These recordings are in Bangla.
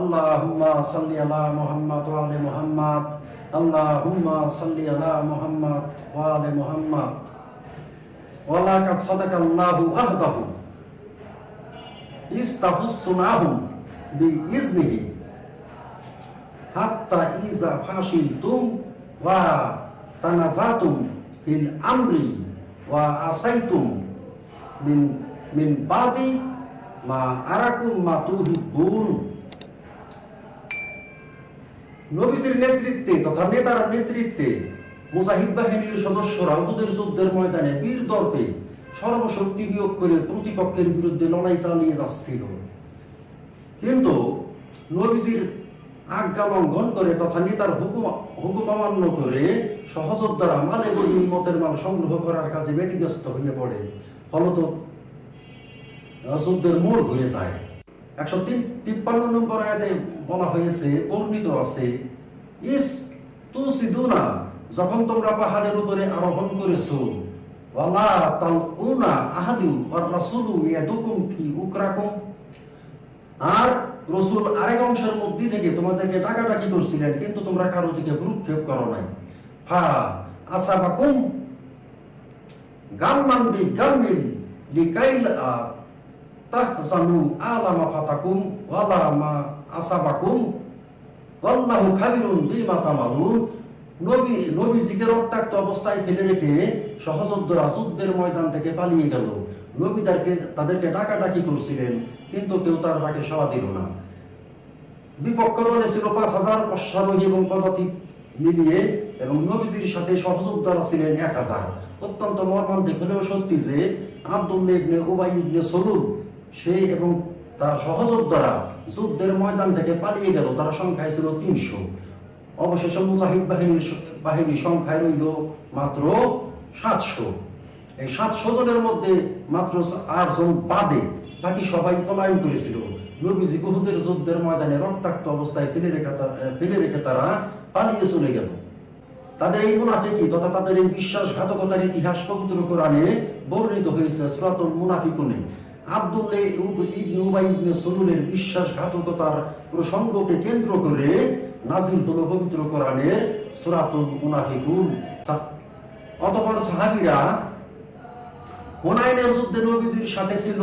اللهم صل على محمد وآل محمد اللهم صل على محمد وآل محمد ولقد صدق الله عهده استحسناهم بإذنه حتى إذا فشلتم وتنازعتم في الأمر وعصيتم من من بعد ما أراكم ما تحبون নবীজির নেতৃত্বে তথা নেতার নেতৃত্বে মুজাহিদ বাহিনীর সদস্যরা উহুদের যুদ্ধের ময়দানে বীর দর্পে সর্বশক্তি বিয়োগ করে প্রতিপক্ষের বিরুদ্ধে লড়াই চালিয়ে যাচ্ছিল। কিন্তু নবীজির আজ্ঞা লঙ্ঘন করে তথা নেতার হুকুম হুকুম অমান্য করে সহযোদ্ধারা মালে বই মতের মাল সংগ্রহ করার কাজে ব্যতিব্যস্ত হয়ে পড়ে। ফলত যুদ্ধের মোড় ঘুরে যায়। একশো তিপ্পান্ন নম্বর আয়াতে বলা হয়েছে, বর্ণিত আছে, ইস তু সিদুনা যখন তোমরা পাহাড়ের উপরে আরোহণ করেছ, ওয়ালা তাল উনা আহাদু আর রাসূলু ইয়াদুকুম ফি উকরাকুম। আর রসুল আরেক অংশের মধ্যে থেকে তোমাদেরকে ডাকাডাকি করছিলেন, কিন্তু তোমরা কারও দিকে ভ্রুক্ষেপ করো নাই। হা আসাবাকুম লিকাইল তাহজানু আলা মা ফাতাকুম ওয়ালা আসাবাকুম। ওয়াল্লাহু খাবিরুন বিমা তামালুন। নবী, নবীজিকে রক্তাক্ত অবস্থায় ফেলে রেখে সহযোদ্ধারা যুদ্ধের ময়দান থেকে পালিয়ে গেল। নবী তাদেরকে তাদেরকে ডাকাডাকি করছিলেন, কিন্তু কেউ তার ডাকে সাড়া দিল না। বিপক্ষ দলে ছিল পাঁচ হাজার অশ্বারোহী এবং পদাতিক মিলিয়ে এবং নবীজির সাথে সহযোদ্ধারা ছিলেন এক হাজার। অত্যন্ত মর্মান্তিক হলেও সত্যি যে আব্দুল্লাহ ইবনে উবাই ইবনে সলুল সে এবং তার সহযোদ্ধারা যুদ্ধের ময়দান থেকে পালিয়ে গেল। তার সংখ্যায় ছিল তিনশো। অবশেষে মুজাহিদ বাহিনীর বাহিনীর সংখ্যায় রইল মাত্র সাতশো। এই সাতশো জনের মধ্যে মাত্র আটজন বাদে বাকি সবাই পলায়ন করেছিল। নবীজি বহুদের যুদ্ধের ময়দানে রক্তাক্ত অবস্থায় ফেলে রেখে ফেলে রেখে তারা পালিয়ে চলে গেল। তাদের এই মুনাফিকি তথা তাদের এই বিশ্বাসঘাতকতার ইতিহাস পবিত্র কোরআনে বর্ণিত হয়েছে সুরাতুল মুনাফিকুনে। আব্দুল্লাহ বিশ্বাসঘাতকতার প্রসঙ্গকে কেন্দ্র করে নাজিল হলো পবিত্র কোরআনের সুরাতুল অতপর সাহাবীরা যুদ্ধে নবীজির সাথে ছিল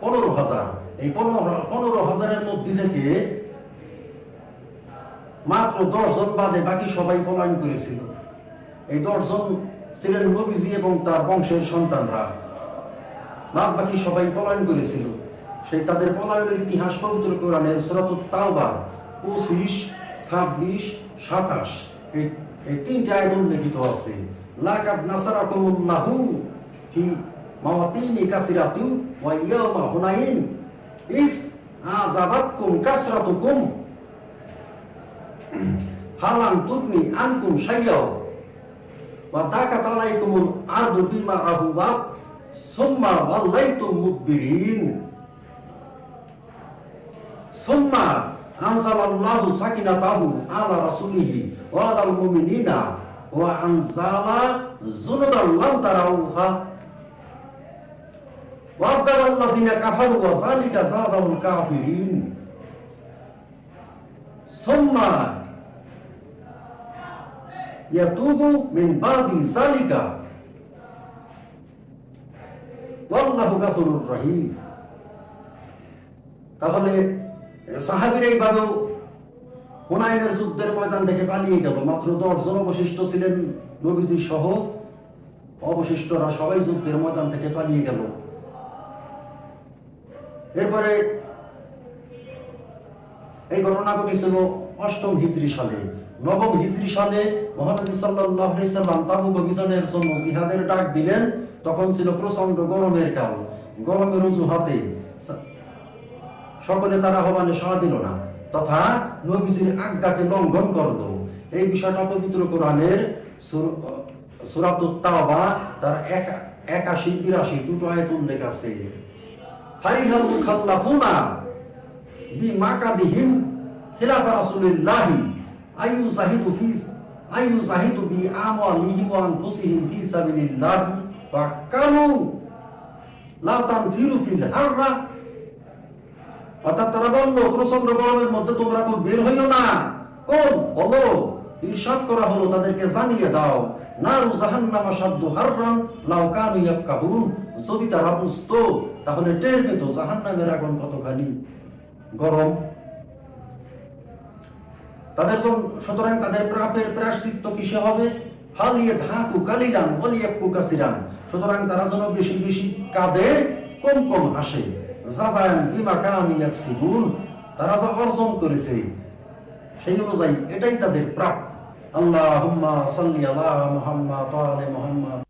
পনেরো হাজার। এই পনেরো পনেরো হাজারের মধ্যে থেকে মাত্র দশজন বাদে বাকি সবাই পলায়ন করেছিল। এই দশজন ছিলেন নবীজি এবং তার বংশের সন্তানরা। বাদ বাকি সবাই পলায়ন করেছিল। সেই তাদের পলায়নের ইতিহাস পবিত্র কোরআনের সুরাতুত তাওবা পঁচিশ, ছাব্বিশ, সাতাশ। এই এই তিনটি আয়াত উল্লেখিত আছে। লাকাদ নাসারাকুমুল্লাহু ফি মাওয়াতিনি কাসিরাতু ওয়া ইয়াউমা হুনাইন। ইস আযাবাতকুম কাসরাতুকুম। হালান তুগনি আনকুম শাইয়াও ওয়া আরদু বিমা সুম্মা ওয়াল্লাইতুম মুদবিরিন। সুম্মা আনজালাল্লাহু সাকিনাতাহু আলা রাসূলিহি ওয়া আলাল মুমিনিনা ওয়া আনজালা জুনুদান লাম তারাউহা। ওয়াজালাল্লাযিনা কাফারু ওয়া যালিকা জাযাউল কাফিরিন। সুম্মা ইয়াতুবু মিন বাদি যালিকা। তাহলে সাহাবীরা হুনাইনের যুদ্ধের ময়দান থেকে পালিয়ে গেল। মাত্র দশজন অবশিষ্ট ছিলেন নবীজি সহ। অবশিষ্টরা সবাই যুদ্ধের ময়দান থেকে পালিয়ে গেল। এরপরে এই ঘটনা ঘটেছিল অষ্টম হিজরি সালে। নবম হিজরি সালে মহানবী সাল্লাম তাবুক অভিযানের জন্য জিহাদের ডাক দিলেন। তখন ছিল প্রচণ্ড গরমের কাল। গরমের অজুহাতে সকলে তারা আহ্বানে সাড়া দিল না। তথা নবীজির আজ্ঞাকে লঙ্ঘন করল। এই বিষয়টা পবিত্র কোরআনের সুরাতুত তাওবা, তার এক একাশি, বিরাশি, দুটো আয়াত উল্লেখ আছে। হারিহাল মুখাল্লাফুনা বিমাকাদিহিম খিলাফা রাসূলিল্লাহি আইয়ু জাহিদু ফি আইয়ু জাহিদু বি আমওয়ালিহিম ওয়া আনফুসিহিম ফি সাবিলিল্লাহি। কানু লা তানফিরু ফিল হাররা। অর্থাৎ তারা বলল প্রচণ্ড গরমের মধ্যে তোমরা খুব বের হইও না। কোন? বলো। ঈর্ষাদ করা হলো তাদেরকে জানিয়ে দাও সাধ্য হাররান কানু যদি তারা তাহলে টের পেত আগুন কতখানি গরম। তাদের সুতরাং তাদের প্রাপের প্রায়শ্চিত্ত কিসে হবে? কাসিরান সুতরাং তারা যেন বেশি বেশি কাঁদে, কম কম হাসে। জাজায়ান বিমা কান ইয়াকসিবুন। তারা যা অর্জন করেছে, সেই অনুযায়ী এটাই তাদের প্রাপ আল্লাহুম্মা সাল্লি আলা মুহাম্মাদ আলি মুহাম্মাদ।